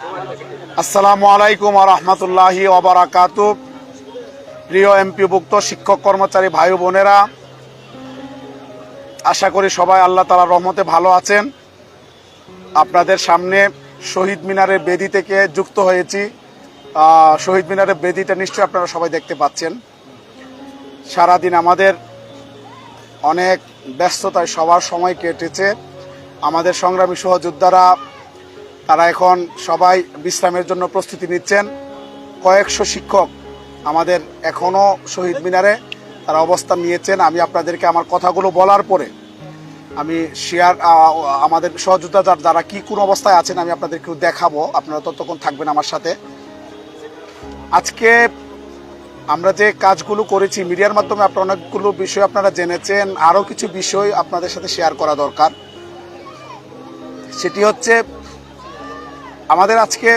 আসসালামু আলাইকুম রহমতুল্লাহি ওবরাকাত প্রিয় এমপিভুক্ত শিক্ষক, কর্মচারী ভাই বোনেরা, আশা করি সবাই আল্লাহ তালার রহমতে ভালো আছেন। আপনাদের সামনে শহীদ মিনারের বেদি থেকে যুক্ত হয়েছি। শহীদ মিনারের বেদিটা নিশ্চয়ই আপনারা সবাই দেখতে পাচ্ছেন। সারাদিন আমাদের অনেক ব্যস্ততায় সবার সময় কেটেছে। আমাদের সংগ্রামী সহযোদ্ধারা তারা এখন সবাই বিশ্রামের জন্য প্রস্তুতি নিচ্ছেন। কয়েকশো শিক্ষক আমাদের এখনও শহীদ মিনারে তারা অবস্থান নিয়েছেন। আমি আপনাদেরকে আমার কথাগুলো বলার পরে আমি শেয়ার আমাদের সহযোদ্ধা যার- কি কোন অবস্থায় আছেন আমি আপনাদেরকে দেখাবো। আপনারা ততক্ষণ থাকবেন আমার সাথে। আজকে আমরা যে কাজগুলো করেছি, মিডিয়ার মাধ্যমে আপনারা অনেকগুলো বিষয় আপনারা জেনেছেন। আরও কিছু বিষয় আপনাদের সাথে শেয়ার করা দরকার। সেটি হচ্ছে আমাদের আজকে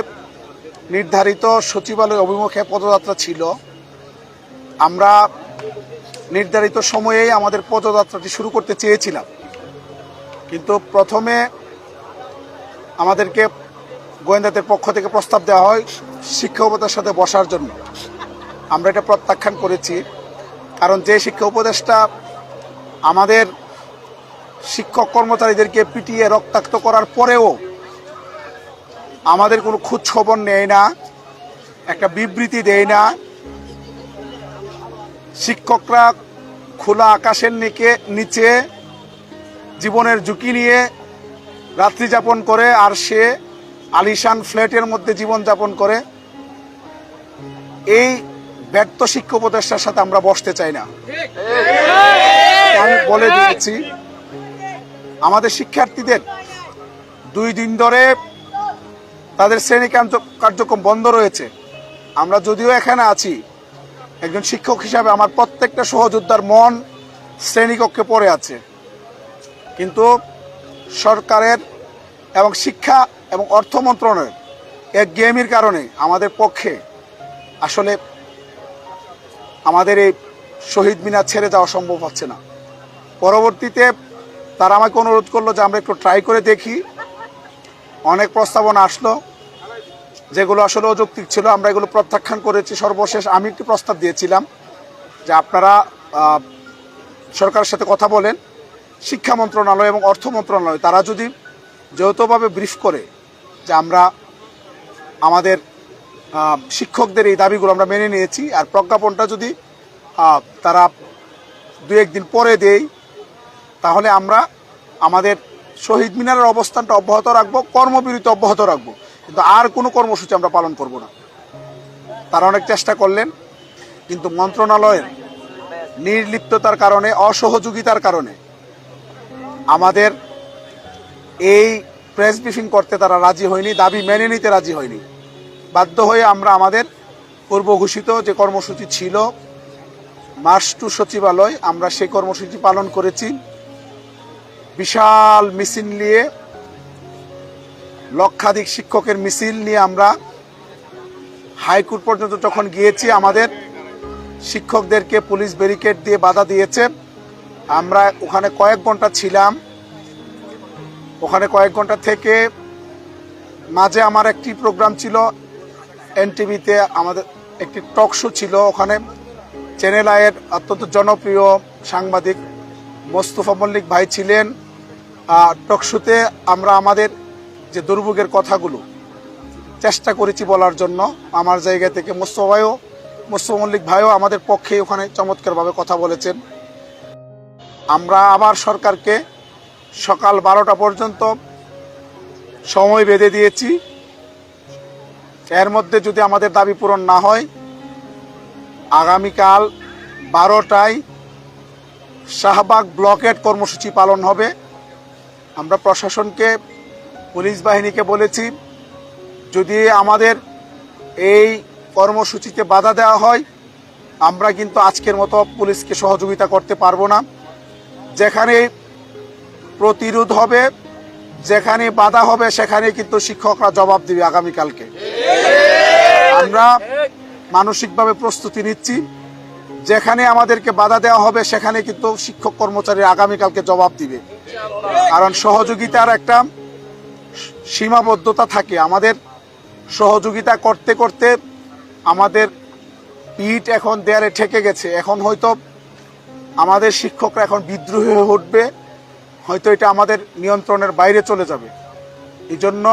নির্ধারিত সচিবালয় অভিমুখে পদযাত্রা ছিল। আমরা নির্ধারিত সময়েই আমাদের পদযাত্রাটি শুরু করতে চেয়েছিলাম। কিন্তু প্রথমে আমাদেরকে গোয়েন্দাদের পক্ষ থেকে প্রস্তাব দেওয়া হয় শিক্ষা উপদেষ্টার সাথে বসার জন্য। আমরা এটা প্রত্যাখ্যান করেছি। কারণ যে শিক্ষা উপদেষ্টা আমাদের শিক্ষক কর্মচারীদেরকে পিটিয়ে রক্তাক্ত করার পরেও আমাদের কোনো খোঁজ খবর নেয় না, একটা বিবৃতি দেয় না। শিক্ষকরা খোলা আকাশের নিকে নিচে জীবনের ঝুঁকি নিয়ে রাত্রি যাপন করে আর সে আলিশান ফ্ল্যাটের মধ্যে জীবন যাপন করে। এই ব্যর্থ শিক্ষক উপদেষ্টার সাথে আমরা বসতে চাই না। আমি বলে দিয়েছি, আমাদের শিক্ষার্থীদের দুই দিন ধরে তাদের শ্রেণি কার্যক্রম বন্ধ রয়েছে। আমরা যদিও এখানে আছি, একজন শিক্ষক হিসাবে আমার প্রত্যেকটা সহযোদ্ধার মন শ্রেণীকক্ষে পড়ে আছে। কিন্তু সরকারের এবং শিক্ষা এবং অর্থ মন্ত্রণালয়ের এক গেমির কারণে আমাদের পক্ষে আসলে আমাদের এই শহীদ মিনার ছেড়ে যাওয়া সম্ভব হচ্ছে না। পরবর্তীতে তারা আমাকে অনুরোধ করল যে আমরা একটু ট্রাই করে দেখি। অনেক প্রস্তাবনা আসলো, যেগুলো আসলে অযৌক্তিক ছিল। আমরা এগুলো প্রত্যাখ্যান করেছি। সর্বশেষ আমি একটি প্রস্তাব দিয়েছিলাম যে আপনারা সরকারের সাথে কথা বলেন। শিক্ষা মন্ত্রণালয় এবং অর্থ মন্ত্রণালয়, তারা যদি যৌথভাবে ব্রিফ করে যে আমরা আমাদের শিক্ষকদের এই দাবিগুলো আমরা মেনে নিয়েছি, আর প্রজ্ঞাপনটা যদি তারা দু একদিন পরে দেই তাহলে আমরা আমাদের শহীদ মিনারের অবস্থানটা অব্যাহত রাখব, কর্মবিরতি অব্যাহত রাখব। কিন্তু আর কোনো কর্মসূচি আমরা পালন করব না। তারা অনেক চেষ্টা করলেন, কিন্তু মন্ত্রণালয়ের নির্লিপ্ততার কারণে, অসহযোগিতার কারণে আমাদের এই প্রেস ব্রিফিং করতে তারা রাজি হয়নি, দাবি মেনে নিতে রাজি হয়নি। বাধ্য হয়ে আমরা আমাদের পূর্ব ঘোষিত যে কর্মসূচি ছিল, মার্চ টু সচিবালয়, আমরা সেই কর্মসূচি পালন করেছি। বিশাল মিছিল নিয়ে, লক্ষাধিক শিক্ষকের মিছিল নিয়ে আমরা হাইকোর্ট পর্যন্ত যখন গিয়েছি, আমাদের শিক্ষকদেরকে পুলিশ ব্যারিকেড দিয়ে বাধা দিয়েছে। আমরা ওখানে কয়েক ঘণ্টা ছিলাম। ওখানে কয়েক ঘণ্টা থেকে মাঝে আমার একটি প্রোগ্রাম ছিল, এনটিভিতে আমাদের একটি টক শো ছিল। ওখানে চ্যানেল আয়ের অত্যন্ত জনপ্রিয় সাংবাদিক মোস্তফা মল্লিক ভাই ছিলেন। টক শোতে আমরা আমাদের যে দুর্ভোগের কথাগুলো চেষ্টা করেছি বলার জন্য, আমার জায়গা থেকে মোস্তফা ভাইও, মোস্তফা মল্লিক ভাইও আমাদের পক্ষে ওখানে চমৎকারভাবে কথা বলেছেন। আমরা আবার সরকারকে সকাল বারোটা পর্যন্ত সময় বেঁধে দিয়েছি। এর মধ্যে যদি আমাদের দাবি পূরণ না হয়, আগামীকাল বারোটায় শাহবাগ ব্লকেট কর্মসূচি পালন হবে। আমরা প্রশাসনকে, পুলিশ বাহিনীকে বলেছি, যদি আমাদের এই কর্মসূচিতে বাধা দেওয়া হয়, আমরা কিন্তু আজকের মতো পুলিশকে সহযোগিতা করতে পারব না। যেখানে প্রতিরোধ হবে, যেখানে বাধা হবে, সেখানে কিন্তু শিক্ষকরা জবাব দিবে আগামীকালকে। আমরা মানসিকভাবে প্রস্তুতি নিচ্ছি। যেখানে আমাদেরকে বাধা দেওয়া হবে, সেখানে কিন্তু শিক্ষক কর্মচারী আগামীকালকে জবাব দিবে। কারণ সহযোগিতার একটা সীমাবদ্ধতা থাকে। আমাদের সহযোগিতা করতে করতে আমাদের পিঠ এখন দেয়ালে ঠেকে গেছে। এখন হয়তো আমাদের শিক্ষকরা এখন বিদ্রোহী হয়ে উঠবে, হয়তো এটা আমাদের নিয়ন্ত্রণের বাইরে চলে যাবে। এই জন্য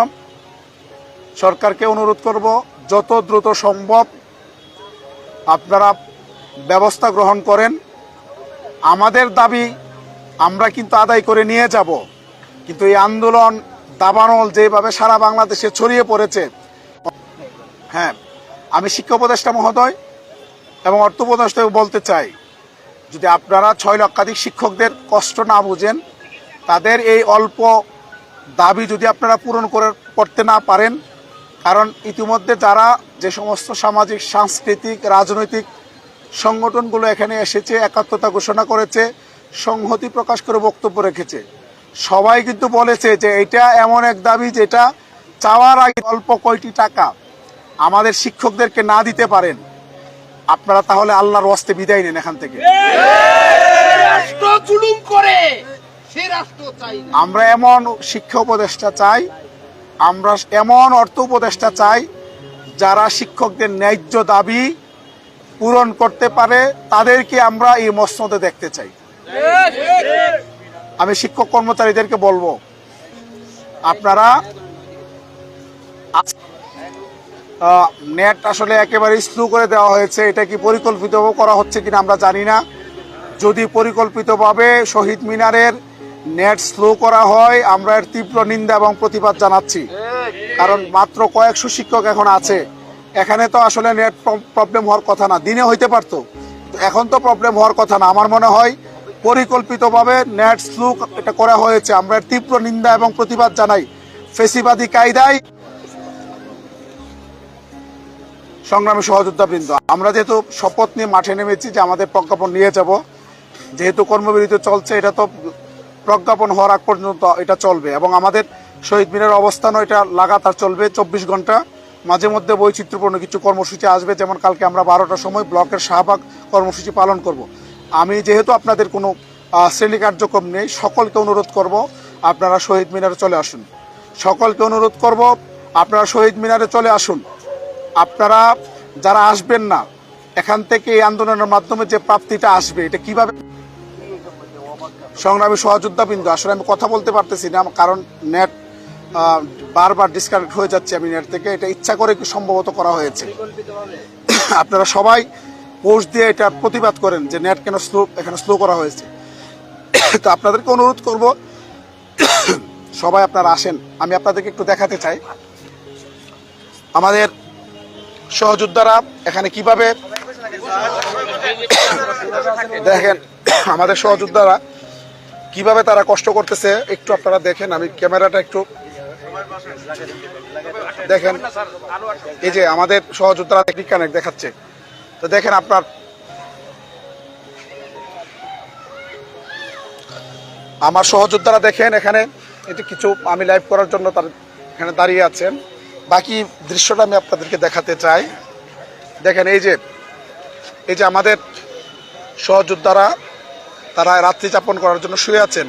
সরকারকে অনুরোধ করব, যত দ্রুত সম্ভব আপনারা ব্যবস্থা গ্রহণ করেন। আমাদের দাবি আমরা কিন্তু আদায় করে নিয়ে যাব। কিন্তু এই আন্দোলন দাবানল যেভাবে সারা বাংলাদেশে ছড়িয়ে পড়েছে হ্যাঁ আমি শিক্ষা উপদেষ্টা মহোদয় এবং অর্থ উপদেষ্টাকে বলতে চাই, যদি আপনারা ছয় লক্ষাধিক শিক্ষকদের কষ্ট না বুঝেন, তাদের এই অল্প দাবি যদি আপনারা পূরণ করে করতে না পারেন, কারণ ইতিমধ্যে যারা যে সমস্ত সামাজিক, সাংস্কৃতিক, রাজনৈতিক সংগঠনগুলো এখানে এসেছে, একাত্মতা ঘোষণা করেছে সংহতি প্রকাশ করে বক্তব্য রেখেছে। সবাই কিন্তু বলেছে যে এটা এমন এক দাবি যেটা চাওয়ার আগে অল্প কয়টি টাকা আমাদের শিক্ষকদেরকে না দিতে পারেন। আপনারা তাহলে আল্লাহর অস্তে বিদায় নেন এখান থেকে। করে আমরা এমন শিক্ষা উপদেষ্টা চাই আমরা এমন অর্থ উপদেষ্টা চাই যারা শিক্ষকদের ন্যায্য দাবি পূরণ করতে পারে তাদেরকে আমরা এই মসনদে দেখতে চাই। আমি শিক্ষক কর্মচারীদেরকে বলব, আপনারা নেট আসলে একেবারে স্লো করে দেওয়া হয়েছে, এটা কি পরিকল্পিত করা হচ্ছে কিনা আমরা জানি না। যদি পরিকল্পিতভাবে শহীদ মিনারের নেট স্লো করা হয়, আমরা এর তীব্র নিন্দা এবং প্রতিবাদ জানাচ্ছি। কারণ মাত্র কয়েকশো শিক্ষক এখন আছে। এখানে তো আসলে নেট প্রবলেম হওয়ার কথা না। দিনে হইতে পারতো। এখন তো প্রবলেম হওয়ার কথা না। আমার মনে হয় পরিকল্পিতভাবে নেট স্লো এটা করা হয়েছে। আমরা তীব্র নিন্দা এবং প্রতিবাদ জানাই। ফেসিবাদী কায়দায় সংগ্রামী সহযোদ্ধাবৃন্দ, আমরা যেহেতু শপথ নিয়ে মাঠে নেমেছি যে আমাদের প্রজ্ঞাপন নিয়ে যাব, যেহেতু কর্মবিরতি চলছে, এটা তো প্রজ্ঞাপন হওয়ার আগ পর্যন্ত এটা চলবে এবং আমাদের শহীদ মিনার অবস্থানও এটা লাগাতার চলবে চব্বিশ ঘণ্টা। মাঝে মধ্যে বৈচিত্র্যপূর্ণ কিছু কর্মসূচি আসবে, যেমন কালকে আমরা বারোটার সময় ব্লকের শাহবাগ কর্মসূচি পালন করব। আমি যেহেতু আপনাদের কোনো শ্রেণি কার্যক্রম নেই, সকলকে অনুরোধ করব আপনারা শহীদ মিনারে চলে আসুন। সকলকে অনুরোধ করব আপনারা শহীদ মিনারে চলে আসুন। আপনারা যারা আসবেন না, এখান থেকে এই আন্দোলনের মাধ্যমে যে প্রাপ্তিটা আসবে, এটা কীভাবে সংগ্রামী সহযোদ্ধা বিন্দু আসলে আমি কথা বলতে পারতেছি না কারণ নেট বারবার ডিসকানেক্ট হয়ে যাচ্ছে আমি নেট থেকে। এটা ইচ্ছা করে কি সম্ভবত করা হয়েছে। আপনারা সবাই পোস্ট দিয়ে এটা প্রতিবাদ করেন যে নেট কেন স্লো, এখানে স্লো করা হয়েছে। তো আপনাদেরকে অনুরোধ করব, সবাই আপনারা আসেন। আমি আপনাদেরকে একটু দেখাতে চাই। আমাদের সহযোদ্ধারা এখানে কীভাবে দেখেন, আমাদের সহযোদ্ধারা কীভাবে তারা কষ্ট করতেছে, একটু আপনারা দেখেন। আমি ক্যামেরাটা একটু দেখেন। এই যে আমাদের সহযোদ্ধারা কানেক্ট দেখাচ্ছে। তো দেখেন আপনার আমার সহযোদ্ধারা দেখেন এখানে, এটি কিছু আমি লাইভ করার জন্য তার এখানে দাঁড়িয়ে আছেন। বাকি দৃশ্যটা আমি আপনাদেরকে দেখাতে চাই। দেখেন এই যে এই যে আমাদের সহযোদ্ধারা, তারা রাত্রি যাপন করার জন্য শুয়ে আছেন।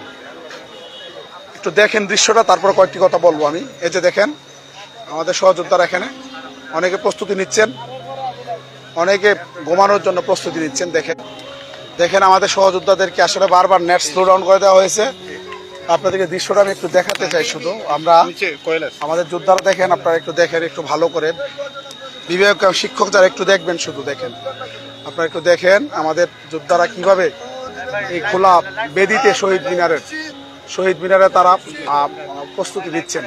একটু দেখেন দৃশ্যটা, তারপর কয়েকটি কথা বলব আমি। এই যে দেখেন, আমাদের সহযোদ্ধারা এখানে অনেকে প্রস্তুতি নিচ্ছেন। অনেকে ঘুমানোর জন্য প্রস্তুতি নিচ্ছেন দেখেন। দেখেন আমাদের সহযোদ্ধাদেরকে আসলে বারবার নেট স্লো ডাউন করে দেওয়া হয়েছে। আপনাদেরকে দৃশ্যটা আমি একটু দেখাতে চাই শুধু। আমরা আমাদের যোদ্ধারা দেখেন আপনারা একটু দেখেন একটু ভালো করে বিবেক শিক্ষক যারা একটু দেখবেন শুধু দেখেন। আপনারা একটু দেখেন আমাদের যোদ্ধারা কীভাবে এই খোলা বেদিতে শহীদ মিনারের শহীদ মিনারে তারা প্রস্তুতি নিচ্ছেন।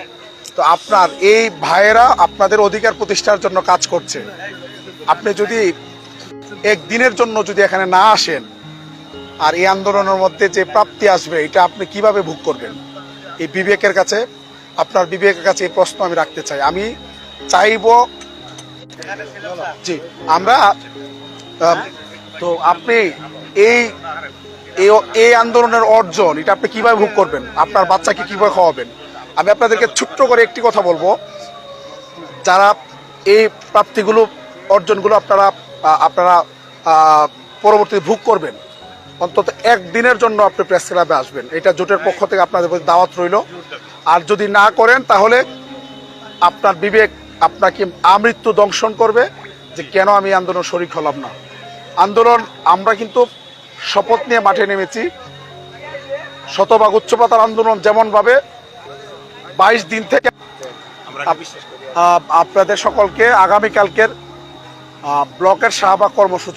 তো আপনার এই ভাইয়েরা আপনাদের অধিকার প্রতিষ্ঠার জন্য কাজ করছে। আপনি যদি একদিনের জন্য যদি এখানে না আসেন, আর এই আন্দোলনের মধ্যে যে প্রাপ্তি আসবে, এটা আপনি কীভাবে ভোগ করবেন? এই বিবেকের কাছে, আপনার বিবেকের কাছে এই প্রশ্ন আমি রাখতে চাই। আমি চাইব জি, আমরা তো আপনি এই, এই- আন্দোলনের অর্জন, এটা আপনি কীভাবে ভোগ করবেন? আপনার বাচ্চাকে কীভাবে খাওয়াবেন? আমি আপনাদেরকে ছোট্ট করে একটি কথা বলব। যারা এই প্রাপ্তিগুলো অর্জনগুলো আপনারা আপনারা আহ, পরবর্তীতে ভোগ করবেন। অন্তত একদিনের জন্য আপনি প্রেস ক্লাবে আসবেন। এটা জোটের পক্ষ থেকে আপনাদের প্রতি দাওয়াত রইল। আর যদি না করেন তাহলে আপনার বিবেক আপনাকে আমৃত্যু দংশন করবে যে কেন আমি আন্দোলন শরিক হলাম না। আন্দোলন আমরা কিন্তু শপথ নিয়ে মাঠে নেমেছি। শতভাগ উচ্চপাতার আন্দোলন যেমনভাবে বাইশ দিন থেকে আপনাদের সকলকে আগামীকালকের ব্লকের শাহবাগ কর্মসূচি।